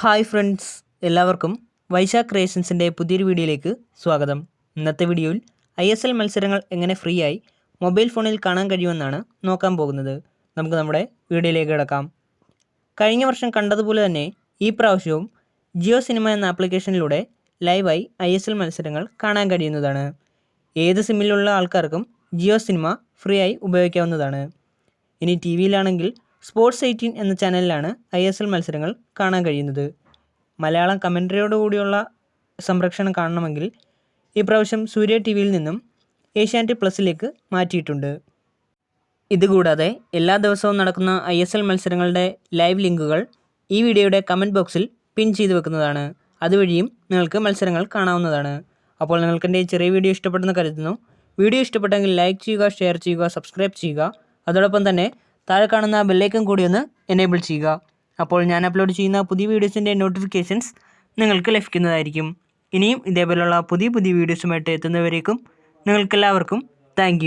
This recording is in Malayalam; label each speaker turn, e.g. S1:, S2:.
S1: ഹായ് ഫ്രണ്ട്സ് എല്ലാവർക്കും വൈശാഖ് ക്രിയേഷൻസിന്റെ പുതിയൊരു വീഡിയോയിലേക്ക് സ്വാഗതം. ഇന്നത്തെ വീഡിയോയിൽ ഐ എസ് എൽ മത്സരങ്ങൾ എങ്ങനെ ഫ്രീ ആയി മൊബൈൽ ഫോണിൽ കാണാൻ കഴിയുമെന്നാണ് നോക്കാൻ പോകുന്നത്. നമുക്ക് നമ്മുടെ വീഡിയോയിലേക്ക് കിടക്കാം. കഴിഞ്ഞ വർഷം കണ്ടതുപോലെ തന്നെ ഈ പ്രാവശ്യവും ജിയോ സിനിമ എന്ന ആപ്ലിക്കേഷനിലൂടെ ലൈവായി ഐ എസ് എൽ മത്സരങ്ങൾ കാണാൻ കഴിയുന്നതാണ്. ഏത് സിമ്മിലുള്ള ആൾക്കാർക്കും ജിയോ സിനിമ ഫ്രീ ആയി ഉപയോഗിക്കാവുന്നതാണ്. ഇനി ടി വിയിലാണെങ്കിൽ സ്പോർട്സ് എയ്റ്റീൻ എന്ന ചാനലിലാണ് ഐ എസ് എൽ മത്സരങ്ങൾ കാണാൻ കഴിയുന്നത്. മലയാളം കമൻട്രിയോടുകൂടിയുള്ള സംരക്ഷണം കാണണമെങ്കിൽ ഈ പ്രാവശ്യം സൂര്യ ടി വിയിൽ നിന്നും ഏഷ്യാനെറ്റ് പ്ലസിലേക്ക് മാറ്റിയിട്ടുണ്ട്. ഇതുകൂടാതെ എല്ലാ ദിവസവും നടക്കുന്ന ഐ എസ് എൽ മത്സരങ്ങളുടെ ലൈവ് ലിങ്കുകൾ ഈ വീഡിയോയുടെ കമന്റ് ബോക്സിൽ പിൻ ചെയ്തു വെക്കുന്നതാണ്. അതുവഴിയും നിങ്ങൾക്ക് മത്സരങ്ങൾ കാണാവുന്നതാണ്. അപ്പോൾ നിങ്ങൾക്ക് എന്റെ ചെറിയ വീഡിയോ ഇഷ്ടപ്പെടുന്ന കരുതുന്നു. വീഡിയോ ഇഷ്ടപ്പെട്ടെങ്കിൽ ലൈക്ക് ചെയ്യുക ഷെയർ ചെയ്യുക സബ്സ്ക്രൈബ് ചെയ്യുക. അതോടൊപ്പം തന്നെ താഴെ കാണുന്ന ബെല്ലൈക്കൺ കൂടി ഒന്ന് എനേബിൾ ചെയ്യുക. അപ്പോൾ ഞാൻ അപ്ലോഡ് ചെയ്യുന്ന പുതിയ വീഡിയോസിന്റെ നോട്ടിഫിക്കേഷൻസ് നിങ്ങൾക്ക് ലഭിക്കുന്നതായിരിക്കും. ഇനിയും ഇതേപോലെയുള്ള പുതിയ പുതിയ വീഡിയോസുമായിട്ട് എത്തുന്നവരേക്കും നിങ്ങൾക്കെല്ലാവർക്കും താങ്ക്